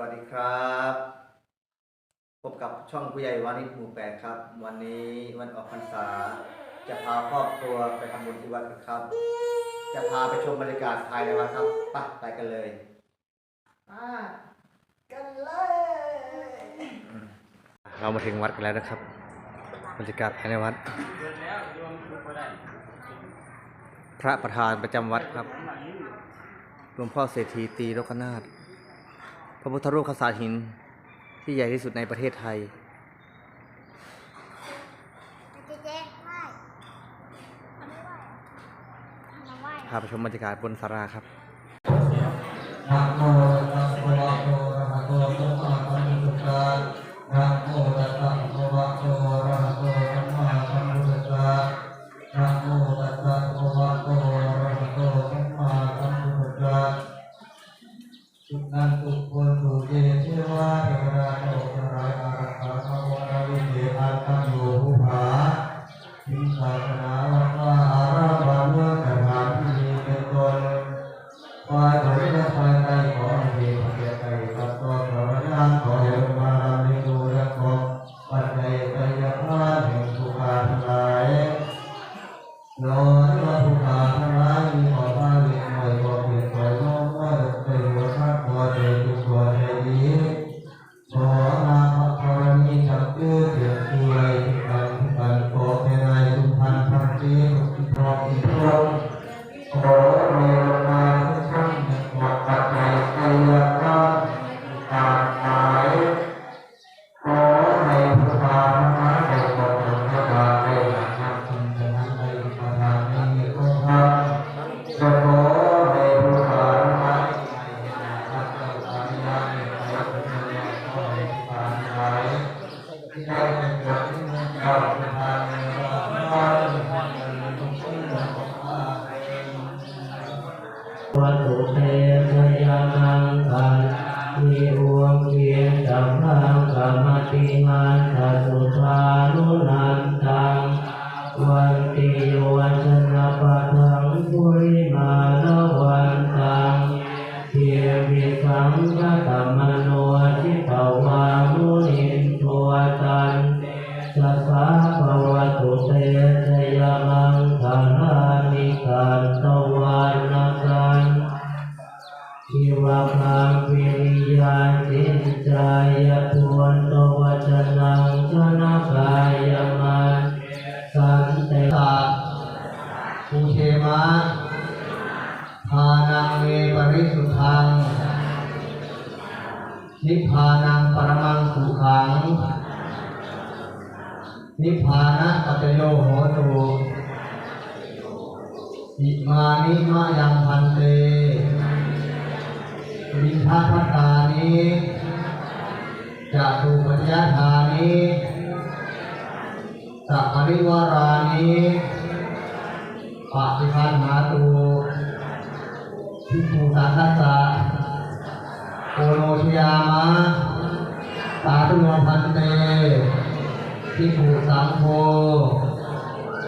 วัสดีครับ พบกับช่องผู้ใหญ่วานิชหมู่แปดครับ วันนี้วันออกพรรษา จะพาครอบครัวไปทำบุญที่วัดกันครับ จะพาไปชมบรรยากาศภายในวัดครับไปไปกันเลยอ่ากันเลย เรามาถึงวัดกันแล้วนะครับ บรรยากาศภายในวัด พระประธานประจำวัดครับหลวงพ่อเศรษฐีตีโลกนาถ ระพุทธรูปขสาหินที่ใหญ่ที่สุดในประเทศไทยเจ๊เจ๊ไหว้ทำไม่ไหว้ทำไหว้พาไปชมบรรยากาศบนสาราครับ โเป็นเกิดขึ้นในเจ้าประทานในเราพระบาททั้งหลา จินจายะทวนตวัจนังชนะกายมันสันเตตาภูเทมะทานังเมปริสุทธังนิพพานังปรมังสุขัง นิพพานะปัจโยโหตุอิมานิมะยังพันเต วินทพัตตานิจะตุปัญญาธานิสัปริวารานิปฏิคันหาตุพิภูสาทัสสะโอโนชยามะสาธุโนพันเตพิภูสังโฆ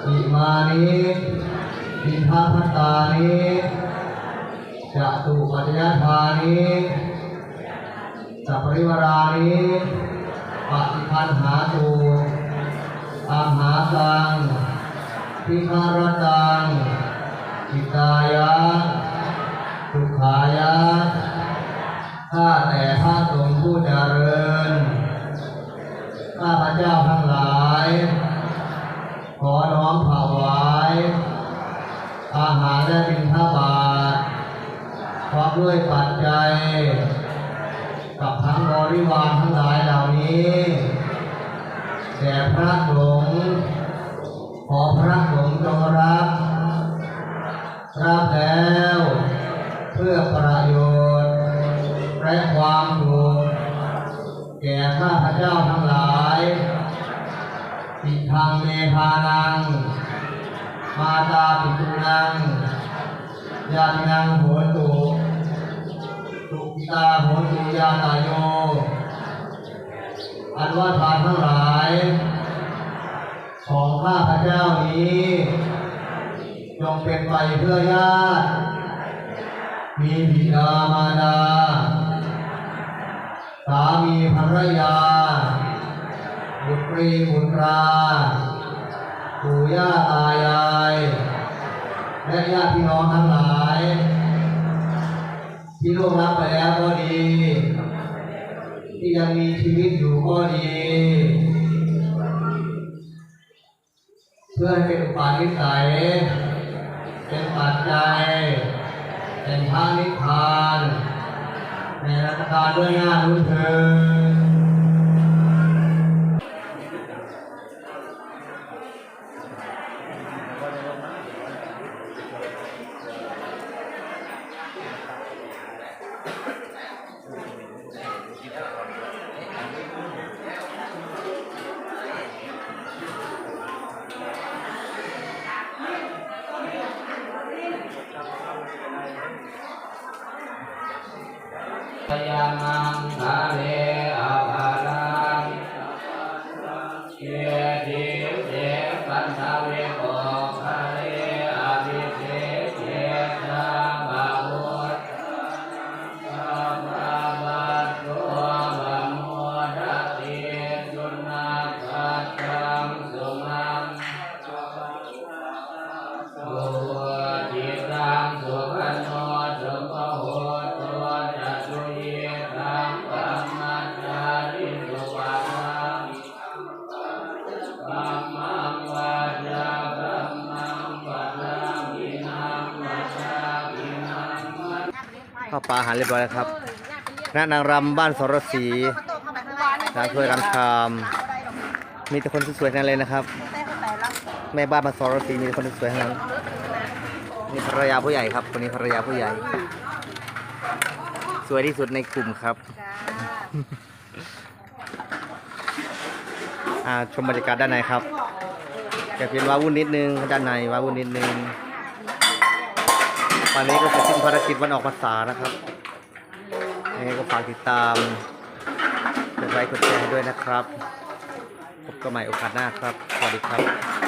อิมานิวินทพัตตานิ จะตุปัจจยธานิสัพปริวรานิปฏิคันหาตุอาหาตังพิคารตังจิตายะสุขายะข้าแต่พระสงฆ์ผู้เจริญข้าพระเจ้าทั้งหลาย ขอน้อมถวาย อาหารและบิณฑบาต พร้อม ด้วยปัจจัย กับทั้งบริวารทั้งหลายเหล่านี้แด่พระสงฆ์ขอพระสงฆ์จงรับรับแล้วเพื่อประโยชน์และความสุขแก่ข้าพเจ้าทั้งหลายติทางเมธานัง มาตาปิตุนังยาตินังโหตุ สุขิตาโหตุยาตายโย อันว่าทานทั้งหลาย ของข้าพระเจ้านี้จงเป็นไปเพื่อญาติ มีบิดามารดา สามีภรรยา บุตรีบุตราปู่ย่าตายาย และญาติพี่น้องทั้งหลาย ที่ล่วงลับไปแล้วก็ดี ที่ยังมีชีวิตอยู่ก็ดี เพื่อให้เป็นอุปาณิสัย เป็นปัจจัยเป็นพระนิพพานในรัชกาลด้วยงานรุ่นเทิน พยานังทะเลอา ข้าวปลาอาหารเรียบร้อยแล้วครับคณะนางรำบ้านสรศรีนางช่วยรำชามมีแต่คนสวยๆทั้งนั้นเลยนะครับ แม่บ้านมาสรศรีมีแต่คนสวยๆทั้งนั้นนี่ภรรยาผู้ใหญ่ครับคนนี้ภรรยาผู้ใหญ่ สวยที่สุดในกลุ่มครับชมบรรยากาศด้านในครับจะเพียนว้าวุ่นนิดนึงด้านในว้าวุ่นนิดนึง วันนี้ก็เสร็จสิ้นภารกิจวันออกพรรษานะครับนี่ก็ฝากติดตามกดไลค์กดแชร์ด้วยนะครับ พบกันใหม่โอกาสหน้าครับ สวัสดีครับ